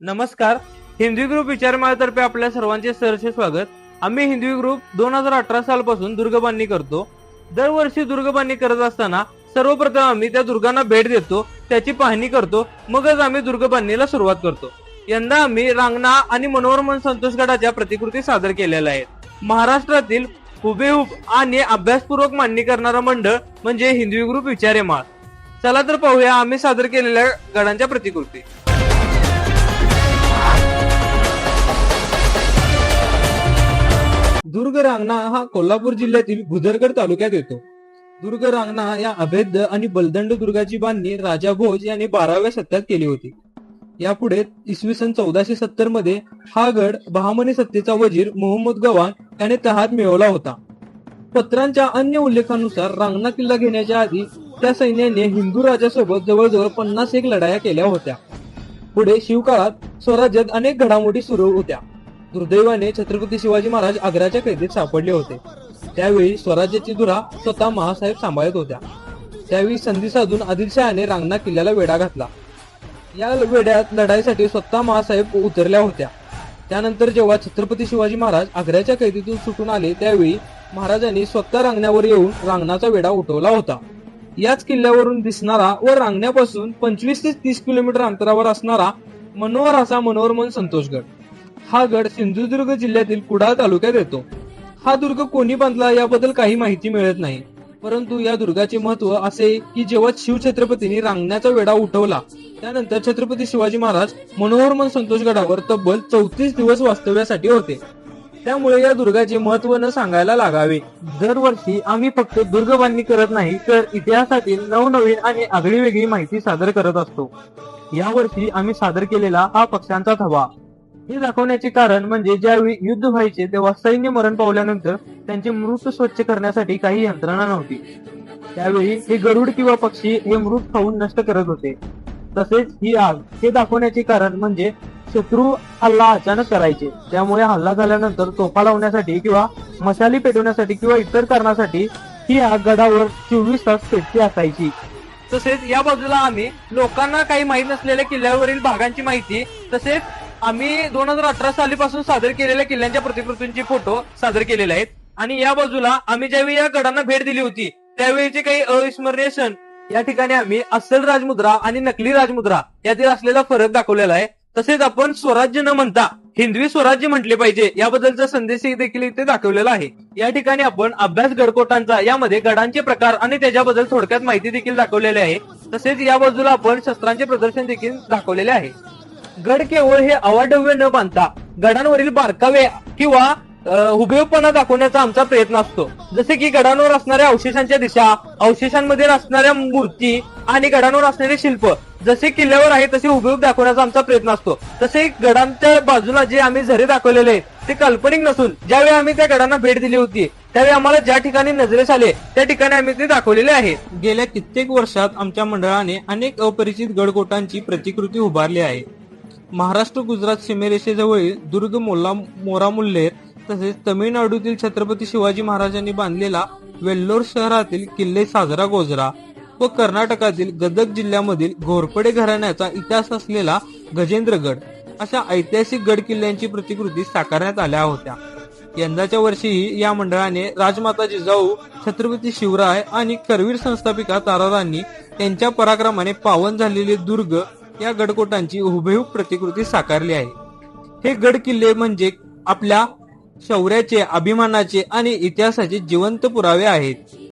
नमस्कार. हिंदवी ग्रुप विचारमाळातर्फे आपल्या सर्वांचे सहर्ष स्वागत. आम्ही हिंदवी ग्रुप दोन हजार अठरा सालपासून दुर्गबांधणी करतो. दरवर्षी दुर्गबांधणी करत असताना सर्वप्रथम आम्ही त्या दुर्गांना भेट देतो त्याची पाहणी करतो मगच आम्ही दुर्गबांधणीला सुरुवात करतो. यंदा आम्ही रांगणा आणि मनोरमन संतोषगडाच्या प्रतिकृती सादर केलेल्या आहेत. महाराष्ट्रातील हुबेहूब आणि अभ्यासपूर्वक मांडणी करणारा मंडळ म्हणजे हिंदवी ग्रुप विचारे माळ चला तर पाहूया आम्ही सादर केलेल्या गडांच्या प्रतिकृती. रांगणा हा कोल्हापूर जिल्ह्यातील भुदरगड तालुक्यात येतो. दुर्ग रांगणा या अभेद्य आणि बलदंड दुर्गाची बांधणी राजा भोज यांनी बाराव्या सत्यात केली होती. यापुढे इसवी सन चौदाशे सत्तरमध्ये हा गड बहामनी सत्तेचा वजीर मोहम्मद गवान याने तहात मिळवला होता. पत्रांच्या अन्य उल्लेखानुसार रांगणा किल्ला घेण्याच्या आधी त्या सैन्याने हिंदू राजासोबत जवळजवळ पन्नास एक लढाया केल्या होत्या. पुढे शिवकाळात स्वराज्यात अनेक घडामोडी सुरू होत्या. दुर्दैवाने छत्रपती शिवाजी महाराज आग्र्याच्या कैदेत सापडले होते. त्यावेळी स्वराज्याची धुरा स्वतः महासाहेब सांभाळत होत्या. त्यावेळी संधी साधून आदिलशहाने रांगणा किल्ल्याला वेढा घातला. या वेड्यात लढाईसाठी स्वतः महासाहेब उतरल्या होत्या. त्यानंतर जेव्हा छत्रपती शिवाजी महाराज आग्र्याच्या कैदीतून सुटून आले त्यावेळी महाराजांनी स्वतः रांगण्यावर येऊन रांगणाचा वेढा उठवला होता. याच किल्ल्यावरून दिसणारा व रांगण्यापासून पंचवीस ते तीस किलोमीटर अंतरावर असणारा मनोहर असा मनोहरमन संतोषगड. हा गड सिंधुदुर्ग जिल्ह्यातील कुडाळ तालुक्यात येतो. हा दुर्ग कोणी बांधला याबद्दल काही माहिती मिळत नाही. परंतु या दुर्गाचे महत्त्व असे की जेव्हा शिवछत्रपतींनी रांगण्याचा वेढा उठवला त्यानंतर छत्रपती शिवाजी महाराज मनोहरमन संतोषगडावर तब्बल चौतीस दिवस वास्तव्यासाठी होते. त्यामुळे या दुर्गाचे महत्त्व न सांगायला लागावे. दरवर्षी आम्ही फक्त दुर्ग बांधणी करत नाही तर इतिहासातील नवनवीन आणि आगळी वेगळी माहिती सादर करत असतो. यावर्षी आम्ही सादर केलेला हा पक्ष्यांचा थवा. हे दाखवण्याचे कारण म्हणजे ज्यावेळी युद्ध व्हायचे तेव्हा सैन्य मरण पावल्यानंतर त्यांचे मृत स्वच्छ करण्यासाठी काही यंत्रणा नव्हती. त्यावेळी हे गरुड किंवा पक्षी हे मृत खाऊन नष्ट करत होते. तसेच ही आग हे दाखवण्याचे कारण म्हणजे शत्रू हल्ला अचानक करायचे. त्यामुळे हल्ला झाल्यानंतर तोफा लावण्यासाठी किंवा मशाली पेटवण्यासाठी किंवा इतर कारणासाठी ही आग गडावर चोवीस तास पेटती असायची. तसेच या बाजूला आम्ही लोकांना काही माहीत नसलेल्या किल्ल्यावरील भागांची माहिती तसेच आम्ही दोन हजार अठरा सालीपासून सादर केलेल्या किल्ल्यांच्या प्रतिकृतींचे फोटो सादर केलेले आहेत. आणि या बाजूला आम्ही ज्यावेळी या गडांना भेट दिली होती त्यावेळीचे काही अविस्मरणीय सण या ठिकाणी आम्ही अस्सल राजमुद्रा आणि नकली राजमुद्रा यातील असलेला फरक दाखवलेला आहे. तसेच आपण स्वराज्य न म्हणता हिंदवी स्वराज्य म्हटले पाहिजे याबद्दलचा संदेश देखील इथे दाखवलेला आहे. या ठिकाणी आपण अभ्यास गडकोटांचा यामध्ये गडांचे प्रकार आणि त्याच्याबद्दल थोडक्यात माहिती देखील दाखवलेली आहे. तसेच या बाजूला आपण शस्त्रांचे प्रदर्शन देखील दाखवलेले आहे. गड केवळ हे अवाढव्य न बांधता गडांवरील बारकावे किंवा अ, हुबेहूपणा दाखवण्याचा आमचा प्रयत्न असतो. जसे की गडांवर असणाऱ्या अवशेषांच्या दिशा अवशेषांमध्ये असणाऱ्या मूर्ती आणि गडांवर असणारे शिल्प जसे किल्ल्यावर आहे तसे उपयोग दाखवण्याचा आमचा प्रयत्न असतो. तसे गडांच्या बाजूला जे आम्ही झरे दाखवलेले आहेत ते काल्पनिक नसून ज्यावेळी आम्ही त्या गडांना भेट दिली होती त्यावेळी आम्हाला ज्या ठिकाणी नजरेस आले त्या ठिकाणी आम्ही ते दाखवलेले आहे गेल्या कित्येक वर्षात आमच्या मंडळाने अनेक अपरिचित गडकोटांची प्रतिकृती उभारली आहे. महाराष्ट्र गुजरात सीमेरेषेजवळील दुर्ग मोल्ला मोरामुल्लेर तसेच तमिळनाडूतील छत्रपती शिवाजी महाराजांनी बांधलेला वेल्लोर शहरातील किल्ले साजरा गोजरा व कर्नाटकातील गदग जिल्ह्यामधील घोरपडे घराण्याचा इतिहास असलेला गजेंद्रगड अशा ऐतिहासिक गड किल्ल्यांची प्रतिकृती साकारण्यात आल्या होत्या. यंदाच्या वर्षीही या मंडळाने राजमाता जिजाऊ छत्रपती शिवराय आणि करवीर संस्थापिका तारारांनी त्यांच्या पराक्रमाने पावन झालेले दुर्ग या गडकोटांची हुबेहूब प्रतिकृती साकारली आहे. हे गड किल्ले म्हणजे आपल्या शौर्याचे अभिमानाचे आणि इतिहासाचे जिवंत पुरावे आहेत.